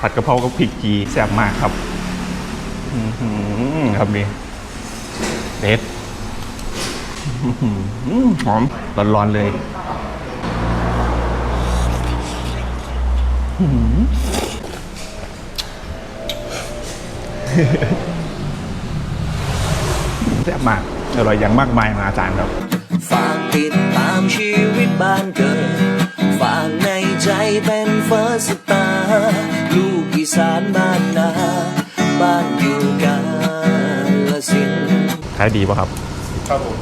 ผัดกะเพรากับพริกจีแซ่บมากครับครับนี่เด็ดหอมร้อนๆเลยแซ่บมากอร่อยอย่างมากมายมหาศาลครับฝากติดตามชีวิตบ้านเกิด ฝากในใจเป็นเฟิร์สต ขายดีป่ะครับครับผม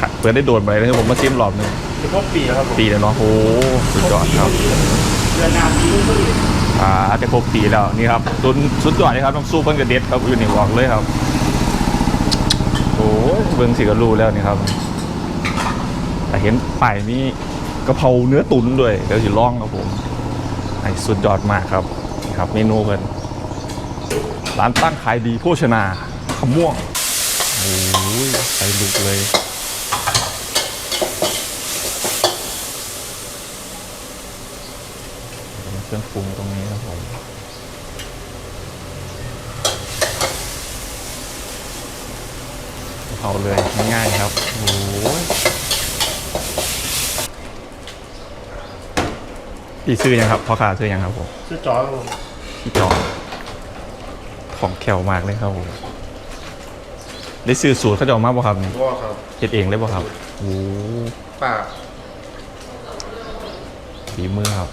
ขายเปิดได้โดนไปเลยผมมาซิมรอบหนึงเฉพาะปีครับผมปีแล้วเนาะโอ้สุดยอดครับเดือนนาปีลูกผลิตอ่าจะครบปีแล้วนี่ครับสุดสุดยอดเลยครับต้องสู้เพิ่นกระเด็ดครับอยู่ในบอกเลยครับโอ้ยเบิ่งสิก็รู้แล้วนี่ครับ แต่เห็นป้ายนี้กะเพราเนื้อตุ๋นด้วยเดี๋ยวจะลองครับผมไอ้สุดยอดมากครับนี่ครับ เมนูเพิ่นร้านตั้งขายดีโภชนาขม่วงโอ้ยไปลุกเลย เครื่องปรุงตรงนี้ครับผมเอาเลยง่ายๆครับ โอ้ยพี่ซื้อยังครับพ่อค้าซื้อยังครับผม ชื่อจอครับผม พี่จอมของแขวมากเลยครับผม ได้ซื้อสูตรเขาจะออกมาบ่ครับนี่ว่าครับเฮ็ดเองได้บ่ครับโอ้ปากฝีมือครับ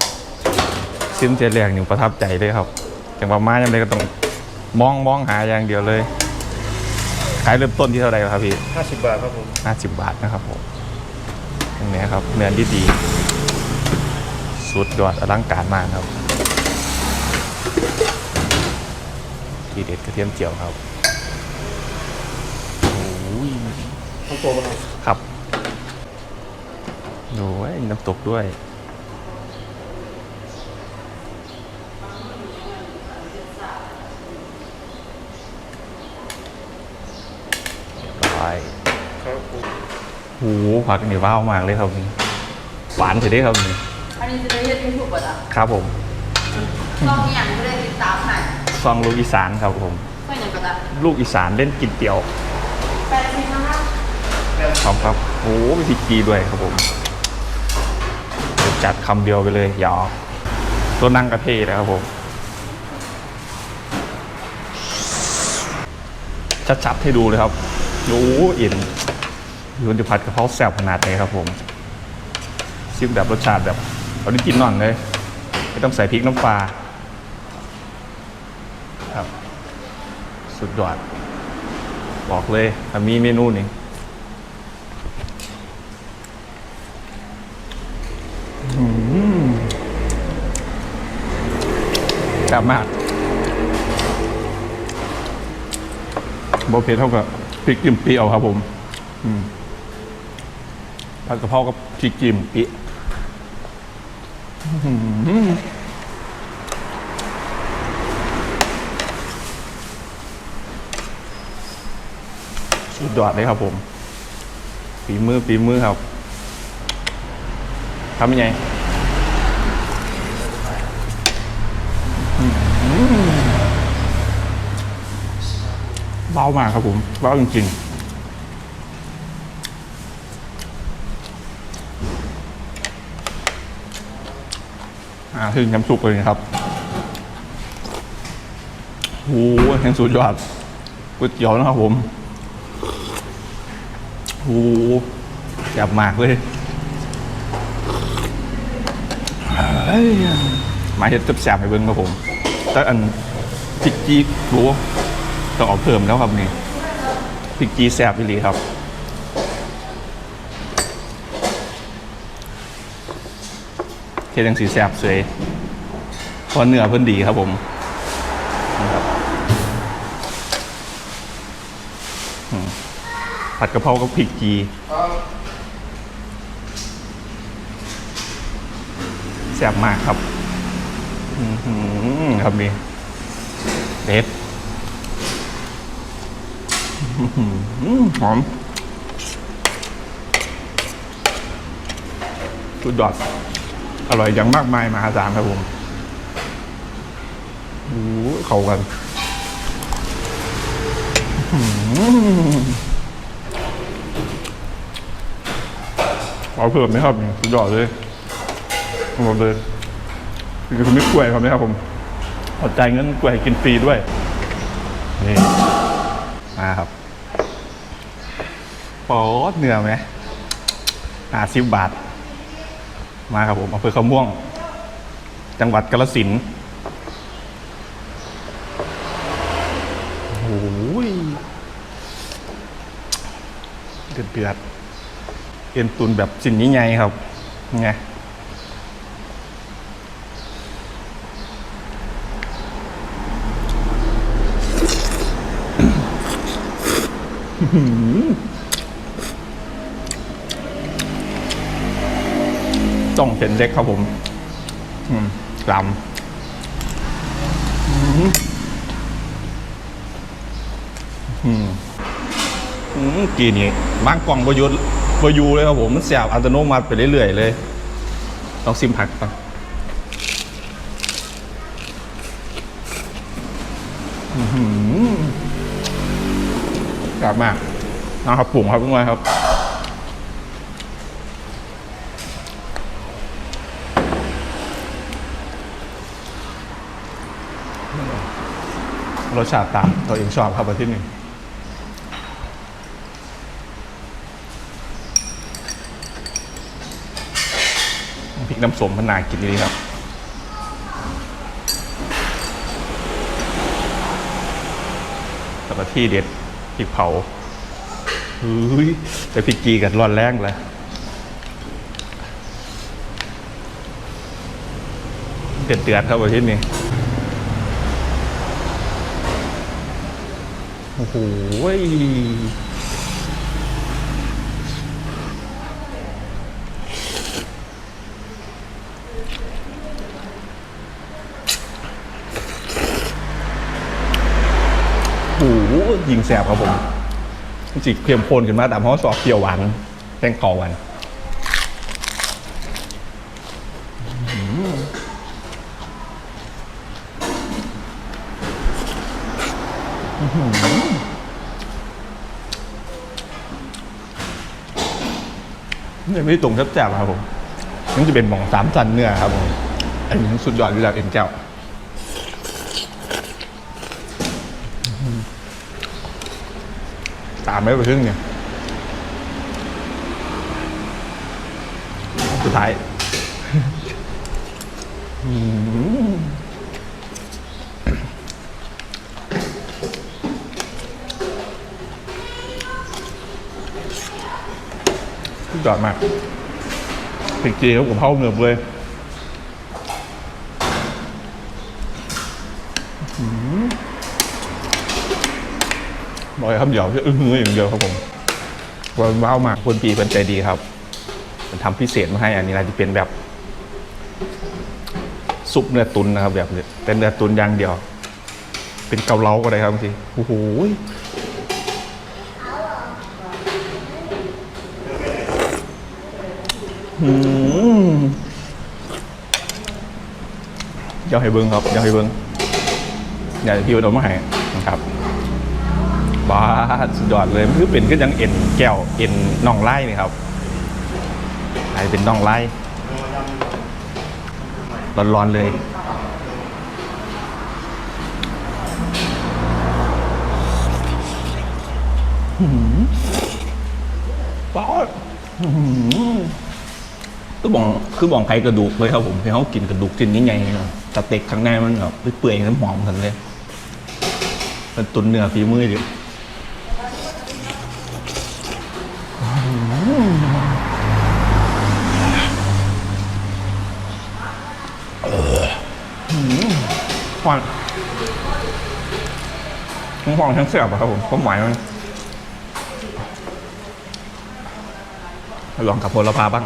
ซิมเจแรกนี่ประทับใจเลยครับจังหวะมาอย่างไรก็ต้องมองมองหาอย่างเดียวเลย ขายเริ่มต้นที่เท่าไหร่ครับพี่ห้าสิบบาทครับผมห้าสิบบาทนะครับผมตรงนี้ครับเนื้อดีดีสุดยอดอลังการมากครับ ทีเด็ดกระเทียมเจียวครับโอ้ย ต้องโตมาครับครับโอ้ยมีน้ำตกด้วยเรียบร้อยครับผมโอ้โหผักนี่ว้าวมากเลยครับนี่หวานถึงได้ครับนี่อันนี้จะได้เรียกที่ถูกป่ะจ๊ะครับผมต้องมีอย่างที่ได้ติดตามหน่อยซองลูกอีสานครับผมไม่หนึ่งก็จ๊ะลูกอีสานเล่นกินเตี๋ยว แปดสิบนะคะ พร้อมครับโอ้โหมีพริกกีด้วยครับผมจัดคำเดียวไปเลยยาวตัวนั่งกระเทยนะครับผมชัดๆให้ดูเลยครับโอ้โหอินยูนจะผัดกระเพราแซ่บขนาดไหนครับผมซิมแบบรสชาติแบบออริจินอลเลยไม่ต้องใส่พริกน้ำปลาครับ สุดยอด บอกเลยมีเมนูนี้อื้อหือแซ่บมากโบเผ็ดเท่ากับพริกจิ้มเปรี้ยวครับผมผัดกะเพรากับพริกจิ้มเปรี้ยวสุดยอดเลยครับผมฝีมือฝีมือครับทำยังไง เบามากครับผมเบาจริงๆอ่าถึงน้ำซุปเลยครับโอ้โหแห่งสุดยอดก๋วยเตี๋ยวนะครับผมโอ้โหแซ่บมากเลยเฮ้ยมาเห็ดแซ่บให้เบิ่งครับผมแต่อันจิกจีรู้ ต้องเอาเพิ่มแล้วครับนี่พริกจีแซ่บอีหลีครับเทดังสีแซ่บสวยเพราะเนื้อเพิ่นดีครับผมนี่ครับผัดกะเพรากับพริกจีแซ่บมากครับ ครับนี่เด็ด หอมสุดยอดอร่อยอย่างมากมายมหาศาลครับผมเข้ากันอื้อหือเอาเพิ่มไหมครับสุดยอดเลยหมดเลยคือคุณไม่กล้วยครับนะครับผมอาใจเงินกล้วยกินฟรีด้วยนี่มาครับ ปอดเนื้อไหมห้าสิบบาท มาครับผมอำเภอขาวม่วง จังหวัดกาฬสินโอ้ยเดือดเดือดเอ็นตุนแบบสินนี้ไงครับไง ต้องเห็นเล็กครับผมอืมลำอืมอืมกีนี่บางกล่องประยุทธ์ประยูเลยครับผม มันเสียบอัตโนมัติไปเรื่อยๆเลยต้องซิมผักก่อนกลับมากนะครับปรุงครับทุกคนครับ รสชาติตามตัวเองชอบครับประที่หนึ่งพริกน้ำส้มมันนากินดีครับแล้วก็ที่เด็ดพริกเผาเฮ้ยแต่พริกจีกันร้อนแรงเลยเดือดเดือดๆครับประที่นี้ โอ้โหยโอ้โหยิงแสบครับผมจิกเพียมโคนขึ้นมาตามห้องสอบเปียวหวานแตงกอหวานอื้ อหือนี่ไม่ได้ตรงแซ่บๆครับผมนี่จะเป็นหม่องสามสันเนื้อครับผมอันนี้สุดยอดอยู่แล้วเอ็นแก้วตามไม่ไปครึ่งเนี่ยสุดท้าย ยอดมากพริกจีครับผมเข้าเนือบเลยบอกเลยคำเดียวที่อึ้งๆอย่างเดียวครับผมวันว้าวมากคนปีเป็นใจดีครับ มันทำพิเศษมาให้อันนี้นะจะเป็นแบบซุปเนื้อตุนนะครับแบบนี้เป็นเนื้อตุนอย่างเดียว เป็นเกาเหลาก็ได้ครับบางทีโอ้โหอืม เดี๋ยวให้เบิ้งครับเดี๋ยวให้เบิ้งอยากจะพี่วันเอามาให้นะครับบ้าดสุดยอดเลยมันคือเป็นก็ยังเอ็นแก้วเอ็นน่องไล่นี่ครับไอเป็นน่องไล่ร้อนๆเลยป๊อด คือบอกคือบอกไก่กระดูกเลยครับผมให้เขากินกระดูกชิ้นใหญ่เนาะสเต็กข้างในมันแบบเปื่อยๆน้ำหอมกันเลยเป็นตุนเนื้อฝีมือดิฟอนทั้งฟองทั้งเสียบอะครับผมความหมายมันลองกับผลพาบ้าง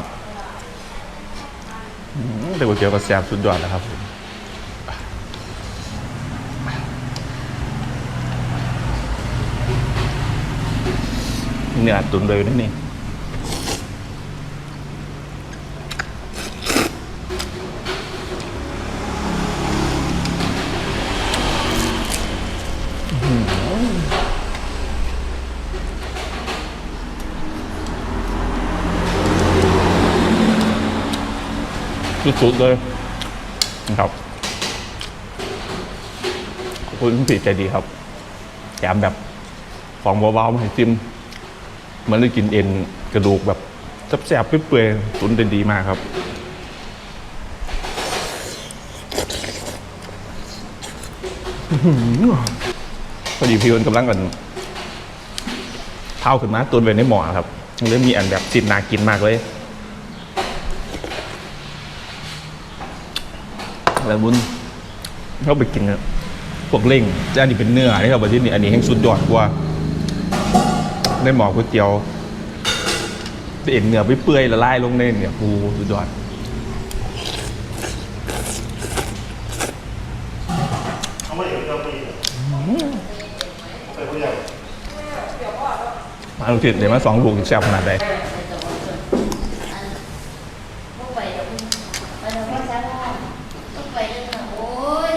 แต่ก๋วยเตี๋ยวก็แซ่บสุดยอดนะครับผมเนื้อตุ๋นเลยนี่นี่ สุดๆเลยนะครับขอบคุณพี่ใจดีครับแถมแบบของเบาๆมาให้จิ้มมือนได้กินเอ็นกระดูกแบบแซ่บๆเปื่อยๆตุนได้ดีมากครับพอดีพี่มันกำลังกันเท้าขึ้นมาตุนไว้ในหมอครับเลยมีอันแบบจินนากินมากเลย แล้วบุญเข้าไปกินอะพวกเล่งจะอันนี้เป็นเนื้อนี่ครับวันที่นี่อันนี้แห้งสุดยอดกว่าในหมอก๋วยเตี๋ยวเอ็นเนื้อไปเปื่อยละลายลงในเนี่ยปูสุดยอดเขาไม่เห็นเจ้าปีแต่ผู้ใหญ่มาลูกศิษย์เดี๋ยวมาสองลูกแซ่บขนาดใด ต้องไปแล้วไปแล้วก็แซ่บต้องไปแล้วนะโอ้ย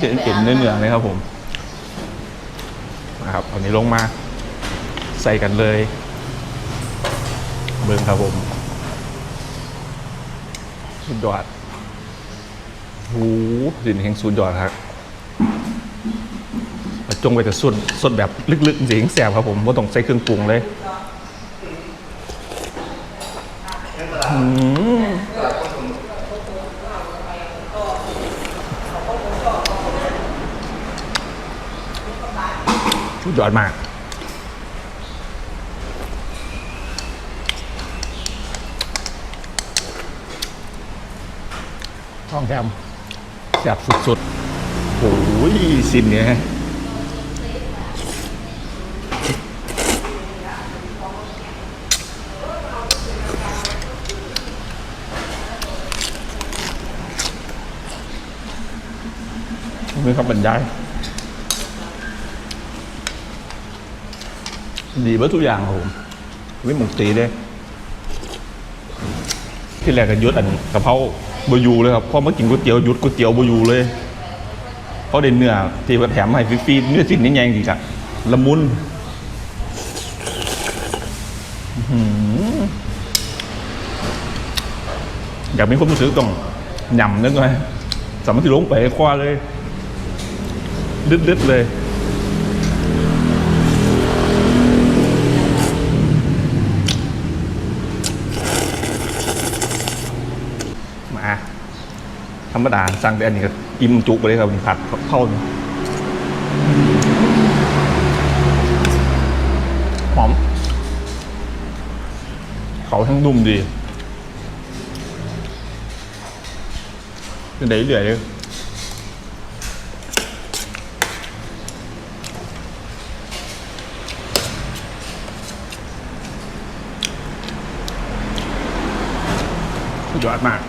เห็นเห็นเนื้อเนื้อเลยครับผมนะครับอานี้ลงมาใส่กันเลย เบิ้งครับผมสุดยอดโอ้โหสินแห่งสุดยอดครับจงไปแต่สุดสดแบบลึกๆจริงแสบครับผมว่าต้องใส่เครื่องปรุงเลยอืม ยอดมากท้องแคมแซ่บสุดๆโอ้ยสินเนี่ยมีคำบรรยาย ดีเบิดทุกอย่างครับผมไม่หมกตีเลยที่แรกก็หยุดอันกะเพราบอยูเลยครับพอมากินก๋วยเตี๋ยวหยุดก๋วยเตี๋ยวบอยูเลยเพราะเด่นเนื้อที่ว่าแถมให้ฟรีๆเนื้อสิ่งนี้แยงดีครับละมุนอื้อหืออยากมีความรู้สึกต้องหย่ำนึกไงสามารถที่ลงไปคว้าเลย ดึดๆเลย มา ธรรมดาสั่งแต่อันนี้ก็อิ่มจุกไปเลยครับนี่ผัดเข้าหอม เขาทั้งนุ่มดีเป็นไดเหลือเลยสุดยอดมาก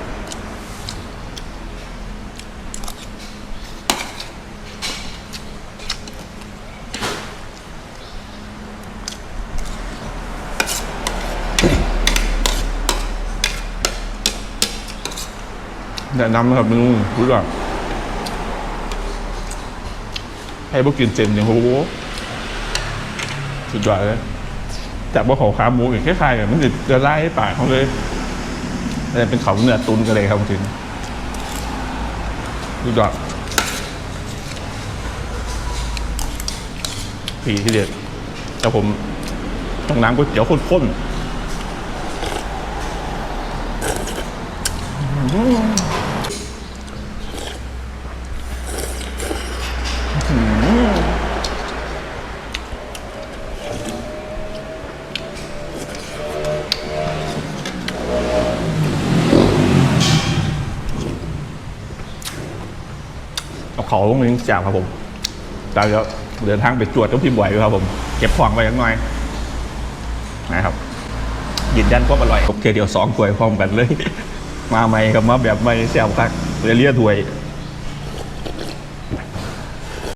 แนะนำนะครับเมนูรู้จักให้พวกกินเจนอย่างโหสุดยอดเลยแต่ว่าขอขาหมูอย่างคล้ายๆกันมันจะจะไล่ให้ปากเขาเลยแต่เป็นเขาเนื้อตุนกันเลยครับถึงสุดยอดผีที่เด็ดแต่ผมต้องน้ำก๋วยเตี๋ยวข้นๆ เอาเขาลงนี้แจกครับผมแต่เดี๋ยวเดินทางไปตรวจต้องพิมพ์บ่อยด้วยครับผม เก็บของไว้ยังไงนะครับยืนยันความอร่อยโอเคเดี๋ยวสองถ้วยพร้อมกันเลย มาใหม่ครับมาแบบใหม่แซ่บคักเรียเรียถ้วย